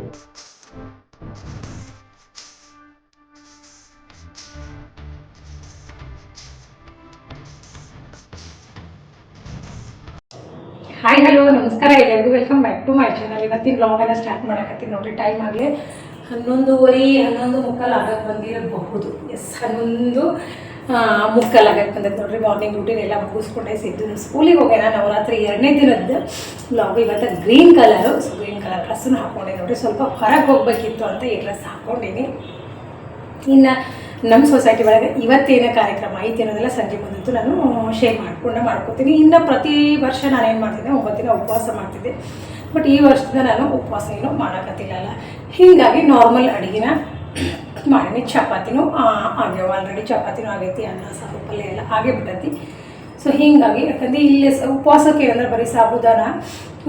Hi hello ನಮಸ್ಕಾರ ಎಲ್ಲರಿಗೂ. Welcome back to my channel ಇವತ್ತಿನ ಬ್ಲಾಗನ್ನು ಸ್ಟಾರ್ಟ್ ಮಾಡಕತ್ತೀನಿ ನೋಡಿ ಟೈಮ್ ಆಗಲಿ ಹನ್ನೊಂದುವರೆ, ಹನ್ನೊಂದು ಮುಕ್ಕಾಲು ಆಗಕ್ಕೆ ಬಂದಿರಬಹುದು. ಎಸ್ ಹನ್ನೊಂದು ಆ, ಬಂದೈತೆ ನೋಡ್ರಿ ಮಾರ್ನಿಂಗ್ ರೂಟೀನ್ ಎಲ್ಲ ಮುಗಿಸ್ಕೊಂಡೆ ಸಿದ್ದು. ಸ್ಕೂಲಿಗೆ ಹೋಗ್ಯಾನ ನವರಾತ್ರಿ ಎರಡನೇ ದಿನದ್ದು. ಬ್ಲಾಗ್ ಇವತ್ತು green colour so green colour ಡ್ರೆಸ್ಸನ್ನು ಹಾಕ್ಕೊಂಡೆ ನೋಡ್ರಿ. ಸ್ವಲ್ಪ ಹೊರಗೆ ಹೋಗ್ಬೇಕಿತ್ತು ಅಂತ ಈ ಡ್ರೆಸ್ ಹಾಕ್ಕೊಂಡಿನಿ. ಇನ್ನು ನಮ್ಮ ಸೊಸೈಟಿ ಒಳಗೆ ಇವತ್ತೇನು ಕಾರ್ಯಕ್ರಮ ಐತಿ ಅನ್ನೋದೆಲ್ಲ ಸಂಜೆ ಬಂದಿತ್ತು. ನಾನು ಶೇರ್ ಮಾಡ್ಕೊಂಡೆ ಮಾಡ್ಕೊತೀನಿ. ಇನ್ನು ಪ್ರತಿ ವರ್ಷ ನಾನೇನು ಮಾಡ್ತಿದ್ದೆ ಒಂಬತ್ತಿನ ಉಪವಾಸ ಮಾಡ್ತಿದ್ದೆ. ಬಟ್ ಈ ವರ್ಷದಿಂದ ನಾನು ಉಪವಾಸ ಏನೂ ಮಾಡೋಕ್ಕತ್ತಿಲ್ಲ ಹೀಗಾಗಿ ನಾರ್ಮಲ್ ಅಡುಗೆನ ಮಾಡೀನಿ ಚಪಾತಿನೂ ಆಗ್ಯಾವ ಆಲ್ರೆಡಿ ಚಪಾತಿನೂ ಆಗೈತಿ, ಅನ್ನ ಸಾರು ಪಲ್ಯ ಎಲ್ಲ ಆಗೇ ಬಿಟ್ಟೈತಿ. ಸೊ ಹೀಗಾಗಿ ಯಾಕಂದ್ರೆ ಇಲ್ಲಿ ಉಪವಾಸಕ್ಕೆ ಅಂದ್ರೆ ಬರೀ ಸಾಬುದಾನ,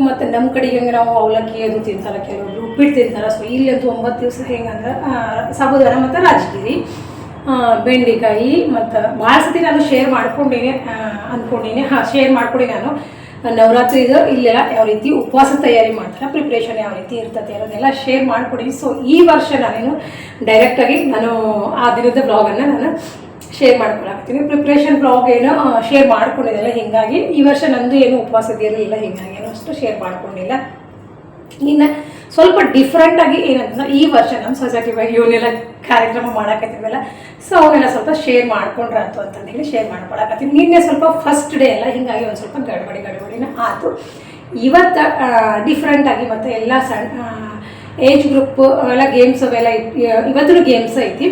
ಮತ್ತು ನಮ್ಮ ಕಡೆಗೆ ಹೆಂಗೆ ನಾವು ಅವಲಕ್ಕಿ, ಅದು ತಿಂತಾರ ಕೆಲವೊಬ್ರು, ಉಪ್ಪಿಟ್ಟು ತಿಂತಾರೆ. ಸೊ ಇಲ್ಲಂತೂ ಒಂಬತ್ತು ದಿವಸ ಹೆಂಗಂದ್ರೆ ಸಾಬುದಾನ ಮತ್ತು ರಾಜಗಿರಿ ಬೆಂಡೆಕಾಯಿ, ಮತ್ತು ಭಾಳ ಸತಿ ನಾನು ಶೇರ್ ಮಾಡ್ಕೊಂಡೇನೆ ಅಂದ್ಕೊಂಡೀನಿ ಹಾಂ ಶೇರ್ ಮಾಡ್ಕೊಂಡು ನಾನು. ನವರಾತ್ರಿದು ಇಲ್ಲೆಲ್ಲ ಯಾವ ರೀತಿ ಉಪವಾಸ ತಯಾರಿ ಮಾಡ್ತಾರೆ ಪ್ರಿಪ್ರೇಷನ್ ಯಾವ ರೀತಿ ಇರ್ತದೆ ಅನ್ನೋದೆಲ್ಲ ಶೇರ್ ಮಾಡ್ಕೊಡಿ. ಸೊ ಈ ವರ್ಷ ನಾನೇನು ಡೈರೆಕ್ಟಾಗಿ ನಾನು ಆ ದಿನದ ಬ್ಲಾಗನ್ನು ನಾನು ಶೇರ್ ಮಾಡ್ಕೊಳಕ್ತೀನಿ ಪ್ರಿಪ್ರೇಷನ್ ಬ್ಲಾಗ್ ಏನು ಶೇರ್ ಮಾಡ್ಕೊಂಡಿದ್ದಲ್ಲ ಹೀಗಾಗಿ ಈ ವರ್ಷ ನಂದು ಏನು ಉಪವಾಸ ಇರಲಿಲ್ಲ, ಹೀಗಾಗಿ ಏನು ಅಷ್ಟು ಶೇರ್ ಮಾಡ್ಕೊಂಡಿಲ್ಲ. ಇನ್ನು ಸ್ವಲ್ಪ ಡಿಫ್ರೆಂಟಾಗಿ ಏನಂತಂದ್ರೆ ಈ ವರ್ಷ ನಮ್ಮ ಸೊಸೈಟಿ ಬಗ್ಗೆ ಇವನ್ನೆಲ್ಲ ಕಾರ್ಯಕ್ರಮ ಮಾಡಕತ್ತೀವಲ್ಲ ಸೊ ಅವನ್ನೆಲ್ಲ ಸ್ವಲ್ಪ ಶೇರ್ ಮಾಡ್ಕೊಂಡ್ರಂತು ಅಂತ ಹೇಳಿ ಶೇರ್ ಮಾಡ್ಕೊಳಕತ್ತೀನಿ. ನಿನ್ನೆ ಸ್ವಲ್ಪ ಫಸ್ಟ್ ಡೇ ಎಲ್ಲ ಹೀಗಾಗಿ ಒಂದು ಸ್ವಲ್ಪ ಗಡ್ಬಡಿ, ಗಡ್ಬಡಿನ ಆಯಿತು ಇವತ್ತು ಡಿಫ್ರೆಂಟಾಗಿ ಮತ್ತು ಎಲ್ಲ ಸಣ್ಣ ಏಜ್ ಗ್ರೂಪ್ ಅವೆಲ್ಲ ಗೇಮ್ಸ್ ಅವೆಲ್ಲ ಇವತ್ತು ಗೇಮ್ಸ್ ಐತಿ.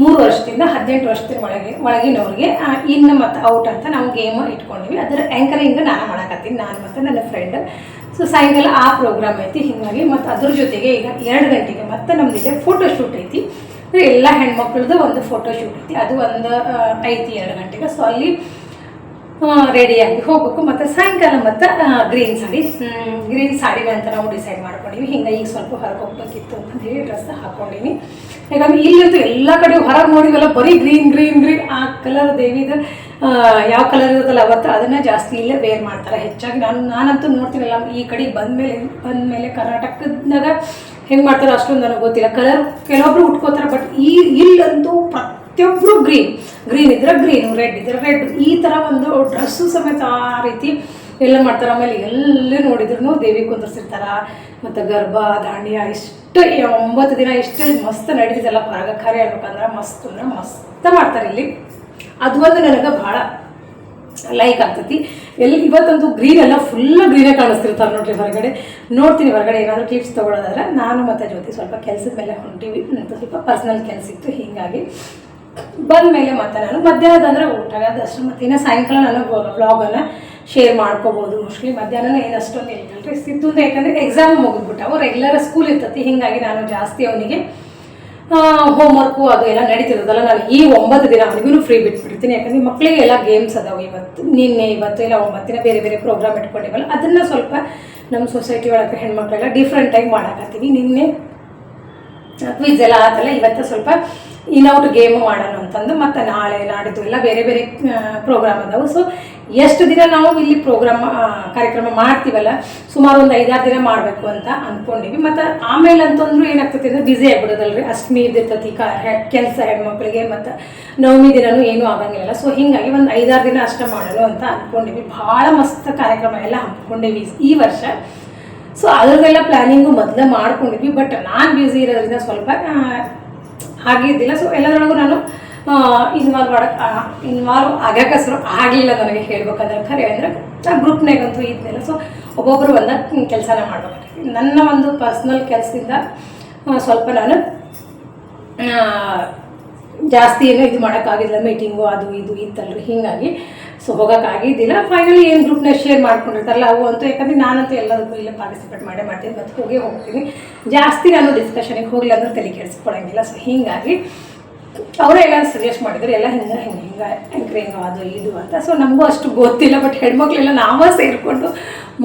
ಮೂರು ವರ್ಷದಿಂದ ಹದಿನೆಂಟು ವರ್ಷದಿಂದ ಒಳಗೆ, ಒಳಗಿನವ್ರಿಗೆ ಇನ್ನು ಮತ್ತು ಔಟ್ ಅಂತ ನಾವು ಗೇಮ್ ಇಟ್ಕೊಂಡಿವಿ. ಅದರ ಆ್ಯಂಕರಿಂಗ್ ನಾನು ಮಾಡಕತ್ತೀನಿ. ನಾನು ಮತ್ತು ನನ್ನ ಫ್ರೆಂಡ್ ಸೊ ಸಾಯಂಕಾಲ ಆ ಪ್ರೋಗ್ರಾಮ್ ಐತಿ, ಹೀಗಾಗಿ ಮತ್ತು ಅದ್ರ ಜೊತೆಗೆ ಈಗ ಎರಡು ಗಂಟೆಗೆ ಮತ್ತೆ ನಮ್ಗೆ ಫೋಟೋ ಶೂಟ್ ಐತಿ. ಎಲ್ಲ ಹೆಣ್ಮಕ್ಳದ್ದು ಒಂದು ಫೋಟೋ ಶೂಟ್ ಐತಿ. ಅದು ಒಂದು ಐತಿ ಎರಡು ಗಂಟೆಗೆ. ಸೊ ಅಲ್ಲಿ ರೆಡಿಯಾಗಿ ಹೋಗ್ಬೇಕು. ಮತ್ತು ಸಾಯಂಕಾಲ ಮತ್ತು ಗ್ರೀನ್ ಸಾಡಿ ಗ್ರೀನ್ ಸಾಡಿ ಅಂತ ನಾವು ಡಿಸೈಡ್ ಮಾಡ್ಕೊಂಡಿವಿ. ಹಿಂಗೆ ಈಗ ಸ್ವಲ್ಪ ಹೊರಗೆ ಹೋಗ್ಬೇಕಿತ್ತು ಅಂತ ಹೇಳಿ ಡ್ರೆಸ್ ಹಾಕ್ಕೊಂಡೀನಿ ಯಾಕಂದ್ರೆ ಇಲ್ಲಂತೂ ಎಲ್ಲ ಕಡೆ ಹೊರಗೆ ನೋಡಿವಲ್ಲ, ಬರೀ ಗ್ರೀನ್ ಗ್ರೀನ್ ಗ್ರೀನ್ ಆ ಕಲರ್ ದೇವಿದ. ಯಾವ ಕಲರ್ ಇರುತ್ತಲ್ಲ ಅವತ್ತು ಅದನ್ನೇ ಜಾಸ್ತಿ ಇಲ್ಲೇ ವೇರ್ ಮಾಡ್ತಾರೆ. ಹೆಚ್ಚಾಗಿ ನಾನು, ನಾನಂತೂ ನೋಡ್ತೀನಲ್ಲ ಈ ಕಡೆ ಬಂದಮೇಲೆ ಬಂದಮೇಲೆ ಕರ್ನಾಟಕದಾಗ ಹೆಂಗೆ ಮಾಡ್ತಾರೆ ಅಷ್ಟೊಂದು ನನಗೆ ಗೊತ್ತಿಲ್ಲ. ಕಲರ್ ಕೆಲವೊಬ್ರು ಉಟ್ಕೋತಾರೆ ಬಟ್ ಈ, ಇಲ್ಲಂತೂ ಪ್ರತಿಯೊಬ್ಬರು ಗ್ರೀನ್ ಗ್ರೀನ್ ಇದ್ರೆ ಗ್ರೀನು ರೆಡ್ ಇದ್ರೆ ರೆಡ್ ಈ ಥರ ಒಂದು ಡ್ರೆಸ್ಸು ಸಮೇತ ಆ ರೀತಿ ಎಲ್ಲ ಮಾಡ್ತಾರೆ. ಆಮೇಲೆ ಎಲ್ಲೇ ನೋಡಿದ್ರು ದೇವಿ ಕುಂದರ್ಸಿರ್ತಾರ, ಮತ್ತು ಗರ್ಭ, ದಾಂಡಿಯ, ಇಷ್ಟು ಒಂಬತ್ತು ದಿನ ಎಷ್ಟು ಮಸ್ತ್ ನಡೀತಿದ್ದಲ್ಲ ಹೊರಗೆ ಖರೆ ಹೇಳ್ಬೇಕಂದ್ರೆ ಮಸ್ತ್ ಅಂದ್ರೆ ಮಸ್ತ್ ಮಾಡ್ತಾರೆ ಇಲ್ಲಿ. ಅದು ಒಂದು ನನಗೆ ಭಾಳ ಲೈಕ್ ಆಗ್ತೈತಿ. ಎಲ್ಲಿ ಇವತ್ತಂತೂ ಗ್ರೀನ್ ಎಲ್ಲ ಫುಲ್ ಗ್ರೀನೇ ಕಾಣಿಸ್ತಿರ್ತಾರೆ ನೋಡ್ರಿ ಹೊರಗಡೆ. ನೋಡ್ತೀನಿ ಹೊರಗಡೆ ಏನಾದರೂ ಟಿಪ್ಸ್ ತೊಗೊಳೋದಾದ್ರೆ ನಾನು ಮತ್ತು ಜ್ಯೋತಿ ಸ್ವಲ್ಪ ಕೆಲಸದ ಮೇಲೆ ಹೊಂಟೀವಿ. ನಂತರ ಸ್ವಲ್ಪ ಪರ್ಸ್ನಲ್ ಕೆಲಸ ಇತ್ತು, ಹೀಗಾಗಿ ಬಂದ ಮೇಲೆ ಮತ್ತೆ ನಾನು ಮಧ್ಯಾಹ್ನದ ಅಂದರೆ ಊಟ ಅದಷ್ಟು ಮತ್ತು ಇನ್ನು ಸಾಯಂಕಾಲ ನಾನು ಬ್ಲಾಗನ್ನು ಶೇರ್ ಮಾಡ್ಕೋಬೋದು. ಮೋಸ್ಟ್ಲಿ ಮಧ್ಯಾಹ್ನ ಏನು ಅಷ್ಟೊಂದು ಹೇಳ್ತಾನೆ ಸಿದ್ದು ಯಾಕಂದರೆ ಎಕ್ಸಾಮ್ ಮುಗಿದ್ಬಿಟ್ಟವು. ರೆಗ್ಯುಲರ್ ಸ್ಕೂಲ್ ಇರ್ತತಿ. ಹೀಗಾಗಿ ನಾನು ಜಾಸ್ತಿ ಅವನಿಗೆ ಹೋಮ್ವರ್ಕು ಅದು ಎಲ್ಲ ನಡೀತಿರೋದಲ್ಲ, ನಾನು ಈ ಒಂಬತ್ತು ದಿನ ಅವನಿಗೂ ಫ್ರೀ ಬಿಟ್ಬಿಡ್ತೀನಿ ಯಾಕಂದ್ರೆ ಮಕ್ಕಳಿಗೆ ಎಲ್ಲ ಗೇಮ್ಸ್ ಅದಾವೆ ಇವತ್ತು, ನಿನ್ನೆ, ಇವತ್ತು ಇಲ್ಲ ದಿನ ಬೇರೆ ಬೇರೆ ಪ್ರೋಗ್ರಾಮ್ ಇಟ್ಕೊಂಡಿವಲ್ಲ, ಅದನ್ನು ಸ್ವಲ್ಪ ನಮ್ಮ ಸೊಸೈಟಿ ಒಳಗೆ ಹೆಣ್ಮಕ್ಳೆಲ್ಲ ಡಿಫ್ರೆಂಟಾಗಿ ಮಾಡಕತ್ತೀನಿ. ನಿನ್ನೆ ಕ್ವಿಜ್ ಎಲ್ಲ ಆತಲ್ಲ, ಇವತ್ತು ಸ್ವಲ್ಪ ಇನ್ಔಟ್ ಗೇಮ್ ಮಾಡೋಣ ಅಂತಂದು ಮತ್ತು ನಾಳೆ ನಾಡಿದ್ದು ಎಲ್ಲ ಬೇರೆ ಬೇರೆ ಪ್ರೋಗ್ರಾಮ್ ಅದಾವೆ. ಸೊ ಎಷ್ಟು ದಿನ ನಾವು ಇಲ್ಲಿ ಪ್ರೋಗ್ರಾಮ್ ಕಾರ್ಯಕ್ರಮ ಮಾಡ್ತೀವಲ್ಲ, ಸುಮಾರು ಒಂದು ಐದಾರು ದಿನ ಮಾಡಬೇಕು ಅಂತ ಅಂದ್ಕೊಂಡಿವಿ ಮತ್ತು ಆಮೇಲೆ ಅಂತಂದ್ರೂ ಏನಾಗ್ತೈತಿ ಅಂದರೆ ಬ್ಯುಸಿ ಆಗ್ಬಿಡೋದಲ್ರಿ. ಅಷ್ಟಮಿ ಇದ್ದಿರ್ತೈತಿ ಕ ಕೆಲಸ ಹೆಣ್ಮಕ್ಳಿಗೆ ಮತ್ತು ನವಮಿ ದಿನವೂ ಏನೂ ಆಗಂಗಿಲ್ಲ ಸೊ ಹೀಗಾಗಿ ಒಂದು ಐದಾರು ದಿನ ಅಷ್ಟೇ ಮಾಡಲು ಅಂತ ಅಂದ್ಕೊಂಡಿವಿ ಭಾಳ ಮಸ್ತ್ ಕಾರ್ಯಕ್ರಮ ಎಲ್ಲ ಹಮ್ಮಿಕೊಂಡಿವಿ ಈ ವರ್ಷ. ಸೊ ಅದ್ರದ್ದೆಲ್ಲ ಪ್ಲ್ಯಾನಿಂಗು ಮೊದಲೇ ಮಾಡ್ಕೊಂಡಿದ್ವಿ ಬಟ್ ನಾನು ಬ್ಯುಸಿ ಇರೋದ್ರಿಂದ ಸ್ವಲ್ಪ ಆಗಿದ್ದಿಲ್ಲ ಸೊ ಎಲ್ಲದರೊಳಗೂ ನಾನು ಇನ್ವಾಲ್ವ್ ಮಾಡೋಕೆ ಇನ್ವಾಲ್ವ್ ಆಗಕ್ಕಸರು ಆಗಲಿಲ್ಲ ನನಗೆ ಹೇಳ್ಬೇಕಾದ್ರೆ ಖರೆ ಅಂದರೆ ಆ ಗ್ರೂಪ್ನಾಗಂತೂ ಇದ್ದಿಲ್ಲ ಸೊ ಒಬ್ಬೊಬ್ಬರು ಒಂದ ಕೆಲಸನ ಮಾಡಬೇಕು ನನ್ನ ಒಂದು ಪರ್ಸ್ನಲ್ ಕೆಲಸದಿಂದ ಸ್ವಲ್ಪ ನಾನು ಜಾಸ್ತಿ ಏನು ಇದು ಮಾಡೋಕ್ಕಾಗಿಲ್ಲ. ಮೀಟಿಂಗು ಅದು ಇದು ಇತ್ತಲ್ರಿ ಹೀಗಾಗಿ ಸೊ ಹೋಗೋಕ್ಕಾಗಿದ್ದಿಲ್ಲ ಫೈನಲಿ ಏನು ಗ್ರೂಪ್ನ ಶೇರ್ ಮಾಡ್ಕೊಂಡಿರ್ತಾರಲ್ಲ, ಅವು ಅಂತೂ ಯಾಕಂದ್ರೆ ನಾನಂತೂ ಎಲ್ಲದಕ್ಕೂ ಇಲ್ಲೇ ಪಾರ್ಟಿಸಿಪೇಟ್ ಮಾಡೇ ಮಾಡ್ತೀನಿ ಮತ್ತು ಹೋಗೇ ಹೋಗ್ತೀನಿ. ಜಾಸ್ತಿ ನಾನು ಡಿಸ್ಕಷನಿಗೆ ಹೋಗಲಿ ಅಂದ್ರೆ ತಲೆ ಕೆಡಿಸ್ಕೊಳಂಗಿಲ್ಲ. ಸೊ ಹೀಗಾಗಿ ಅವರೇ ಎಲ್ಲ ಸಜೆಸ್ಟ್ ಮಾಡಿದ್ರು, ಎಲ್ಲ ಹಿಂಗೆ ಹಿಂಗೆ ಹಿಂಗೆ ಆ್ಯಂಕ್ರಿಂಗ್ ಅದು, ಇದು ಅಂತ. ಸೊ ನಮಗೂ ಅಷ್ಟು ಗೊತ್ತಿಲ್ಲ ಬಟ್ ಹೆಣ್ಮಕ್ಳೆಲ್ಲ ನಾವೇ ಸೇರಿಕೊಂಡು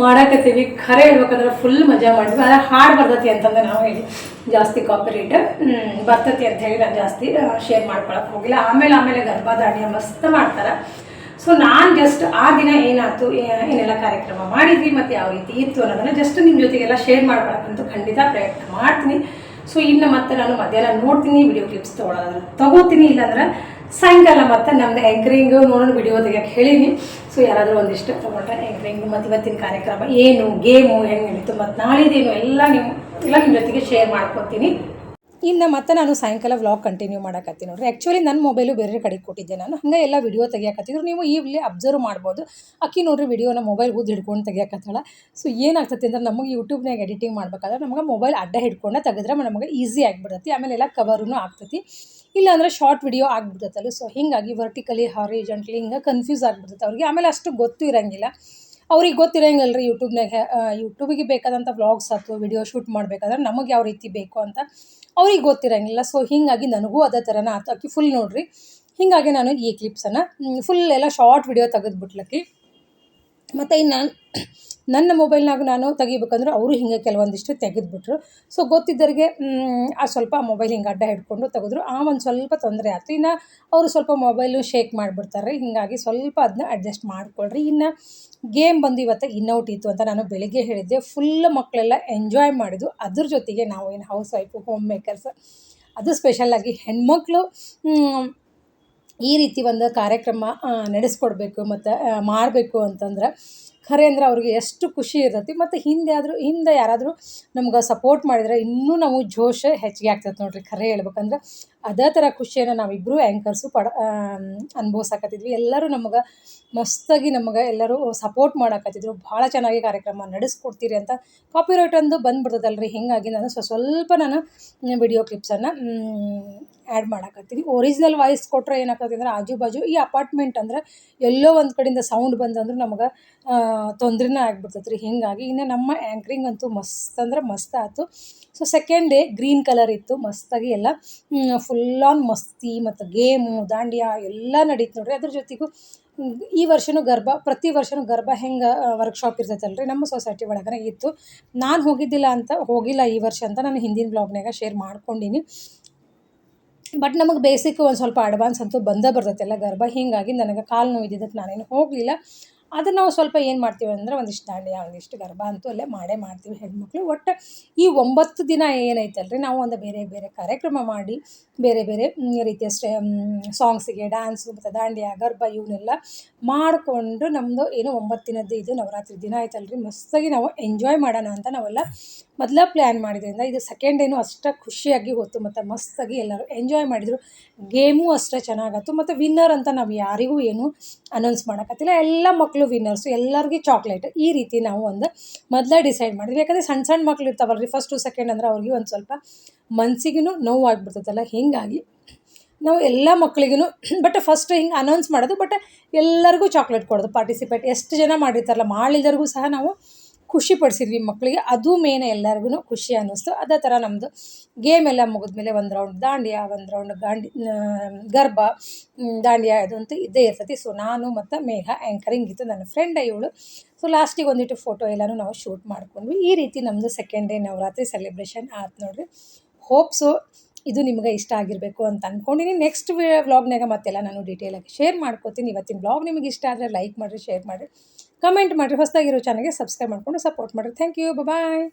ಮಾಡಕತ್ತೀವಿ. ಖರೆ ಹೇಳ್ಬೇಕಂದ್ರೆ ಫುಲ್ ಮಜಾ ಮಾಡಿದ್ವಿ. ಆದರೆ ಹಾಡು ಬರ್ತೈತಿ ಅಂತಂದ್ರೆ ನಾವು ಹೇಳಿ, ಜಾಸ್ತಿ ಕಾಪರೇಟ್ ಬರ್ತತಿ ಅಂತ ಹೇಳಿ ನಾನು ಜಾಸ್ತಿ ಶೇರ್ ಮಾಡ್ಕೊಳಕ್ಕೆ ಹೋಗಿಲ್ಲ. ಆಮೇಲೆ ಆಮೇಲೆ ಗರ್ಭ ಮಸ್ತ್ ಮಾಡ್ತಾರೆ. ಸೊ ನಾನು ಜಸ್ಟ್ ಆ ದಿನ ಏನಾಯ್ತು ಏನೆಲ್ಲ ಕಾರ್ಯಕ್ರಮ ಮಾಡಿದ್ವಿ ಮತ್ತು ಯಾವ ರೀತಿ ಇತ್ತು ಅನ್ನೋದನ್ನ ಜಸ್ಟ್ ನಿಮ್ಮ ಜೊತೆಗೆಲ್ಲ ಶೇರ್ ಮಾಡ್ಬೇಕಂತೂ ಖಂಡಿತ ಪ್ರಯತ್ನ ಮಾಡ್ತೀನಿ. ಸೊ ಇನ್ನು ಮತ್ತೆ ನಾನು ಮಧ್ಯಾಹ್ನ ನೋಡ್ತೀನಿ ವಿಡಿಯೋ ಕ್ಲಿಪ್ಸ್ ತೊಗೊಳೋದ್ರೆ ತಗೋತೀನಿ, ಇಲ್ಲಾಂದ್ರೆ ಸಾಯಂಕಾಲ ಮತ್ತೆ ನಮ್ದು ಎಂಕರಿಂಗು ನೋಡೋಣ ವಿಡಿಯೋ ತೆಗಿಯೋಕೆ ಹೇಳೀನಿ. ಸೊ ಯಾರಾದರೂ ಒಂದಿಷ್ಟು ತೊಗೊಂಡ್ರೆ ಎಂಕರಿಂಗು ಮತ್ತು ಇವತ್ತಿನ ಕಾರ್ಯಕ್ರಮ ಏನು ಗೇಮು ಹೆಂಗೆ ನಡೀತು ಮತ್ತು ನಾಳಿದೇನು ಎಲ್ಲ ನೀವು ಎಲ್ಲ ನಿಮ್ಮ ಜೊತೆಗೆ ಶೇರ್ ಮಾಡ್ಕೊತೀನಿ ಇನ್ನು ಮತ್ತೆ ನಾನು ಸಾಯಂಕಾಲ ವ್ಲಾಗ್ ಕಂಟಿನ್ಯೂ ಮಾಡಕತ್ತೀನಿ ನೋಡ್ರಿ. ಆ್ಯಕ್ಚುಲಿ ನನ್ನ ಮೊಬೈಲು ಬೇರೆ ಕಡೆಗೆ ಕೊಟ್ಟಿದ್ದೆ ನಾನು. ಹಂಗೆ ಎಲ್ಲ ವಿಡಿಯೋ ತೆಗಿಯಕತ್ತಿದ್ರು. ನೀವು ಇಲ್ಲಿ ಅಬ್ಸರ್ವ್ ಮಾಡ್ಬೋದು. ಅಕ್ಕಿ ನೋಡ್ರಿ ವಿಡಿಯೋನ ಮೊಬೈಲ್ ಊದ್ ಹಿಡ್ಕೊಂಡು ತೆಗಿಯಕತ್ತಾಳ. ಸೊ ಏನಾಗ್ತೈತಿ ಅಂದ್ರೆ ನಮಗೆ ಯೂಟ್ಯೂಬ್ನಾಗ ಎಡಿಟಿಂಗ್ ಮಾಡ್ಬೇಕಾದ್ರೆ ನಮಗೆ ಮೊಬೈಲ್ ಅಡ್ಡ ಹಿಡ್ಕೊಂಡೆ ತೆಗೆದ್ರೆ ನಮಗೆ ಈಸಿ ಆಗಿಬಿಡ್ತೈತಿ. ಆಮೇಲೆ ಎಲ್ಲ ಕವರೂ ಆಗ್ತೈತಿ. ಇಲ್ಲಾಂದ್ರೆ ಶಾರ್ಟ್ ವಿಡಿಯೋ ಆಗ್ಬಿಡ್ತೈತಲ್ಲ. ಸೊ ಹೀಗಾಗಿ ವರ್ಟಿಕಲಿ ಹಾರಿಜೆಂಟ್ಲಿ ಹಿಂಗೆ ಕನ್ಫ್ಯೂಸ್ ಆಗಿಬಿಡ್ತೈತೆ ಅವ್ರಿಗೆ. ಆಮೇಲೆ ಅಷ್ಟು ಗೊತ್ತು ಇರೋಂಗಿಲ್ಲ. ಅವ್ರಿಗೆ ಗೊತ್ತಿರಂಗಿಲ್ಲ ರೀ ಯೂಟ್ಯೂಬ್ನಾಗ ಯೂಟ್ಯೂಬಿಗೆ ಬೇಕಾದಂಥ ವ್ಲಾಗ್ಸ್ ಅಥವಾ ವಿಡಿಯೋ ಶೂಟ್ ಮಾಡಬೇಕಾದ್ರೆ ನಮಗೆ ಯಾವ ರೀತಿ ಬೇಕು ಅಂತ. ಅವ್ರಿಗೆ ಗೊತ್ತಿರಂಗಿಲ್ಲ. ಸೊ ಹೀಗಾಗಿ ನನಗೂ ಅದೇ ಥರನ ಆತು. ಆಕಿ ಫುಲ್ ನೋಡ್ರಿ. ಹೀಗಾಗಿ ನಾನು ಈ ಕ್ಲಿಪ್ಸನ್ನು ಫುಲ್ ಎಲ್ಲ ಶಾರ್ಟ್ ವಿಡಿಯೋ ತೆಗೆದ್ಬಿಟ್ಲಕ್ಕಿ ಮತ್ತು ಇನ್ನು ನನ್ನ ಮೊಬೈಲ್ನಾಗ ನಾನು ತೆಗಿಬೇಕಂದ್ರೆ ಅವರು ಹಿಂಗೆ ಕೆಲವೊಂದಿಷ್ಟು ತೆಗೆದುಬಿಟ್ರು. ಸೊ ಗೊತ್ತಿದ್ದರಿಗೆ ಆ ಸ್ವಲ್ಪ ಮೊಬೈಲ್ ಹಿಂಗೆ ಅಡ್ಡ ಹಿಡ್ಕೊಂಡು ತೆಗೆದ್ರು. ಆ ಒಂದು ಸ್ವಲ್ಪ ತೊಂದರೆ ಆಯ್ತು. ಇನ್ನು ಅವರು ಸ್ವಲ್ಪ ಮೊಬೈಲು ಶೇಕ್ ಮಾಡಿಬಿಡ್ತಾರೆ. ಹೀಗಾಗಿ ಸ್ವಲ್ಪ ಅದನ್ನ ಅಡ್ಜಸ್ಟ್ ಮಾಡಿಕೊಳ್ರಿ. ಇನ್ನು ಗೇಮ್ ಬಂದು ಇವತ್ತು ಇನ್ನೌಟ್ ಇತ್ತು ಅಂತ ನಾನು ಬೆಳಿಗ್ಗೆ ಹೇಳಿದ್ದೆ. ಫುಲ್ ಮಕ್ಕಳೆಲ್ಲ ಎಂಜಾಯ್ ಮಾಡಿದ್ದು. ಅದ್ರ ಜೊತೆಗೆ ನಾವು ಏನು ಹೌಸ್ ವೈಫು ಹೋಮ್ ಮೇಕರ್ಸ್ ಅದು ಸ್ಪೆಷಲ್ಲಾಗಿ ಹೆಣ್ಮಕ್ಳು ಈ ರೀತಿ ಒಂದು ಕಾರ್ಯಕ್ರಮ ನಡೆಸ್ಕೊಡ್ಬೇಕು ಮತ್ತು ಮಾಡಬೇಕು ಅಂತಂದ್ರೆ ಖರೆ ಅಂದ್ರೆ ಅವ್ರಿಗೆ ಎಷ್ಟು ಖುಷಿ ಇರ್ತೈತಿ. ಮತ್ತು ಹಿಂದೆ ಆದರೂ, ಹಿಂದೆ ಯಾರಾದರೂ ನಮ್ಗೆ ಸಪೋರ್ಟ್ ಮಾಡಿದ್ರೆ ಇನ್ನೂ ನಾವು ಜೋಶ ಹೆಚ್ಚಿಗೆ ಆಗ್ತೈತೆ ನೋಡಿರಿ. ಖರೆ ಹೇಳ್ಬೇಕಂದ್ರೆ ಅದೇ ಥರ ಖುಷಿಯನ್ನು ನಾವಿಬ್ಬರು ಆ್ಯಂಕರ್ಸು ಪಡ ಅನುಭವಿಸಕತ್ತಿದ್ವಿ. ಎಲ್ಲರೂ ನಮಗೆ ಮಸ್ತಾಗಿ ನಮಗೆ ಎಲ್ಲರೂ ಸಪೋರ್ಟ್ ಮಾಡಕತ್ತಿದ್ರು. ಭಾಳ ಚೆನ್ನಾಗಿ ಕಾರ್ಯಕ್ರಮ ನಡೆಸ್ಕೊಡ್ತೀರಿ ಅಂತ ಕಾಪಿರೈಟ್ ಅಂದು ಬಂದ್ಬಿಡ್ತದಲ್ರಿ. ಹೀಗಾಗಿ ನಾನು ಸ್ವ ಸ್ವಲ್ಪ ನಾನು ವಿಡಿಯೋ ಕ್ಲಿಪ್ಸನ್ನು ಆ್ಯಡ್ ಮಾಡಕತ್ತೀನಿ. ಒರಿಜಿನಲ್ ವಾಯ್ಸ್ ಕೊಟ್ಟರೆ ಏನಾಗ್ತದೆ ಅಂದ್ರೆ ಆಜು ಬಾಜು ಈ ಅಪಾರ್ಟ್ಮೆಂಟ್ ಅಂದ್ರೆ ಎಲ್ಲೋ ಒಂದು ಕಡೆಯಿಂದ ಸೌಂಡ್ ಬಂದಂದ್ರೆ ನಮಗೆ ತೊಂದರೆನೇ ಆಗ್ಬಿಡ್ತೈತೆ ರೀ ಹೀಗಾಗಿ ಇನ್ನು ನಮ್ಮ ಆ್ಯಂಕ್ರಿಂಗ್ ಅಂತೂ ಮಸ್ತ್ ಅಂದ್ರೆ ಮಸ್ತ್ ಆಯ್ತು so second day green colour ಇತ್ತು, ಮಸ್ತಾಗಿ ಎಲ್ಲ ಫುಲ್ ಆನ್ ಮಸ್ತಿ, ಮತ್ತು ಗೇಮು ದಾಂಡಿಯಾ ಎಲ್ಲ ನಡೀತು ನೋಡ್ರಿ. ಅದ್ರ ಜೊತೆಗೂ ಈ ವರ್ಷವೂ ಗರ್ಭ ಪ್ರತಿ ವರ್ಷನೂ ಗರ್ಭ ಹೆಂಗೆ ವರ್ಕ್ಶಾಪ್ ಇರ್ತೈತಲ್ರಿ? ನಮ್ಮ ಸೊಸೈಟಿ ಒಳಗನೆ ಇತ್ತು. ನಾನು ಹೋಗಿದ್ದಿಲ್ಲ ಅಂತ ಹೋಗಿಲ್ಲ ಈ ವರ್ಷ ಅಂತ ನಾನು ಹಿಂದಿನ ಬ್ಲಾಗ್ನಾಗ ಶೇರ್ ಮಾಡ್ಕೊಂಡೀನಿ. ಬಟ್ ನಮಗೆ ಬೇಸಿಕ್ ಒಂದು ಸ್ವಲ್ಪ ಅಡ್ವಾನ್ಸ್ ಅಂತೂ ಬಂದೇ ಬರ್ತೈತೆಲ್ಲ ಗರ್ಭ ಹಿಂಗಾಗಿ ನನಗೆ ಕಾಲು ನೋವಿದ್ದಕ್ಕೆ ನಾನೇನು ಹೋಗಲಿಲ್ಲ. ಅದನ್ನು ನಾವು ಸ್ವಲ್ಪ ಏನು ಮಾಡ್ತೀವಿ ಅಂದರೆ ಒಂದಿಷ್ಟು ದಾಂಡಿಯಾ, ಒಂದಿಷ್ಟು ಗರ್ಭ ಅಂತೂ ಅಲ್ಲೇ ಮಾಡೇ ಮಾಡ್ತೀವಿ ಹೆಣ್ಮಕ್ಳು. ಒಟ್ಟು ಈ ಒಂಬತ್ತು ದಿನ ಏನೈತಲ್ರಿ, ನಾವು ಒಂದು ಬೇರೆ ಬೇರೆ ಕಾರ್ಯಕ್ರಮ ಮಾಡಿ, ಬೇರೆ ಬೇರೆ ರೀತಿಯ ಸ್ಟೇ ಸಾಂಗ್ಸಿಗೆ ಡ್ಯಾನ್ಸು ಮತ್ತು ದಾಂಡಿಯಾ, ಗರ್ಭ ಇವನ್ನೆಲ್ಲ ಮಾಡಿಕೊಂಡು ನಮ್ಮದು ಏನು ಒಂಬತ್ತು ದಿನದ್ದು ಇದು ನವರಾತ್ರಿ ದಿನ ಆಯ್ತಲ್ರಿ. ಮಸ್ತಾಗಿ ನಾವು ಎಂಜಾಯ್ ಮಾಡೋಣ ಅಂತ ನಾವೆಲ್ಲ ಮೊದಲ ಪ್ಲ್ಯಾನ್ ಮಾಡಿದ್ರಿಂದ ಇದು ಸೆಕೆಂಡ್ ಡೇನು ಅಷ್ಟೇ ಖುಷಿಯಾಗಿ ಹೋಯ್ತು ಮತ್ತು ಮಸ್ತಾಗಿ ಎಲ್ಲರೂ ಎಂಜಾಯ್ ಮಾಡಿದರು. ಗೇಮು ಅಷ್ಟೇ ಚೆನ್ನಾಗಾಯ್ತು ಮತ್ತು ವಿನ್ನರ್ ಅಂತ ನಾವು ಯಾರಿಗೂ ಏನು ಅನೌನ್ಸ್ ಮಾಡೋಕ್ಕತ್ತಿಲ್ಲ ಎಲ್ಲ ಮಕ್ಕಳು ವಿನ್ನರ್ಸು ಎಲ್ಲರಿಗೂ ಚಾಕ್ಲೇಟ್ ಈ ರೀತಿ ನಾವು ಒಂದು ಮೊದಲೇ ಡಿಸೈಡ್ ಮಾಡಿದ್ವಿ. ಯಾಕಂದರೆ ಸಣ್ಣ ಸಣ್ಣ ಮಕ್ಳು ಇರ್ತಾವಲ್ರಿ ಫಸ್ಟು ಸೆಕೆಂಡ್ ಅಂದ್ರೆ ಅವ್ರಿಗೆ ಒಂದು ಸ್ವಲ್ಪ ಮನ್ಸಿಗೂ ನೋವು ಆಗ್ಬಿಡ್ತೈತಲ್ಲ ಹೀಗಾಗಿ ನಾವು ಎಲ್ಲ ಮಕ್ಕಳಿಗೂ ಬಟ್ ಫಸ್ಟ್ ಹಿಂಗೆ ಅನೌನ್ಸ್ ಮಾಡೋದು ಬಟ್ ಎಲ್ಲರಿಗೂ ಚಾಕ್ಲೇಟ್ ಕೊಡೋದು ಪಾರ್ಟಿಸಿಪೇಟ್ ಎಷ್ಟು ಜನ ಮಾಡಿರ್ತಾರಲ್ಲ ಮಾಡಿದವ್ರಿಗೂ ಸಹ ನಾವು ಖುಷಿ ಪಡಿಸಿದ್ವಿ ಮಕ್ಕಳಿಗೆ ಅದು ಮೇನ್ ಎಲ್ಲರಿಗೂ ಖುಷಿ ಅನ್ನಿಸ್ತು. ಅದೇ ಥರ ನಮ್ಮದು ಗೇಮ್ ಎಲ್ಲ ಮುಗಿದ್ಮೇಲೆ ಒಂದು ರೌಂಡ್ ದಾಂಡಿಯಾ, ಒಂದು ರೌಂಡ್ ಗಾಂಡಿ ಗರ್ಭ ದಾಂಡಿಯಾ ಅದು ಅಂತೂ ಇದ್ದೇ ಇರ್ತೈತಿ. ಸೊ ನಾನು ಮತ್ತು ಮೇಘ ಆ್ಯಂಕರಿಂಗ್ ಇತ್ತು. ನನ್ನ ಫ್ರೆಂಡ್ ಇವಳು. ಸೊ ಲಾಸ್ಟಿಗೆ ಒಂದಿಟ್ಟು ಫೋಟೋ ಎಲ್ಲನೂ ನಾವು ಶೂಟ್ ಮಾಡ್ಕೊಂಡ್ವಿ. ಈ ರೀತಿ ನಮ್ಮದು ಸೆಕೆಂಡ್ ಡೇ ನವರಾತ್ರಿ ಸೆಲೆಬ್ರೇಷನ್ ಆಯ್ತು ನೋಡ್ರಿ. ಹೋಪ್ಸು ಇದು ನಿಮಗೆ ಇಷ್ಟ ಆಗಿರಬೇಕು ಅಂತ ಅಂದ್ಕೊಂಡಿನಿ ನೆಕ್ಸ್ಟ್ ವ್ಲಾಗ್ನಾಗ ಮತ್ತೆಲ್ಲ ನಾನು ಡೀಟೇಲಾಗಿ ಶೇರ್ ಮಾಡ್ಕೋತೀನಿ. ಇವತ್ತಿನ ಬ್ಲಾಗ್ ನಿಮಗೆ ಇಷ್ಟ ಆದರೆ ಲೈಕ್ ಮಾಡಿರಿ ಶೇರ್ ಮಾಡಿರಿ. ಕಮೆಂಟ್ ಮಾಡಿರಿ ಹೊಸದಾಗಿರೋ ಚಾನಲ್ಗೆ ಸಬ್ಸ್ಕ್ರೈಬ್ ಮಾಡಿಕೊಂಡು ಸಪೋರ್ಟ್ ಮಾಡಿರಿ. Thank you bye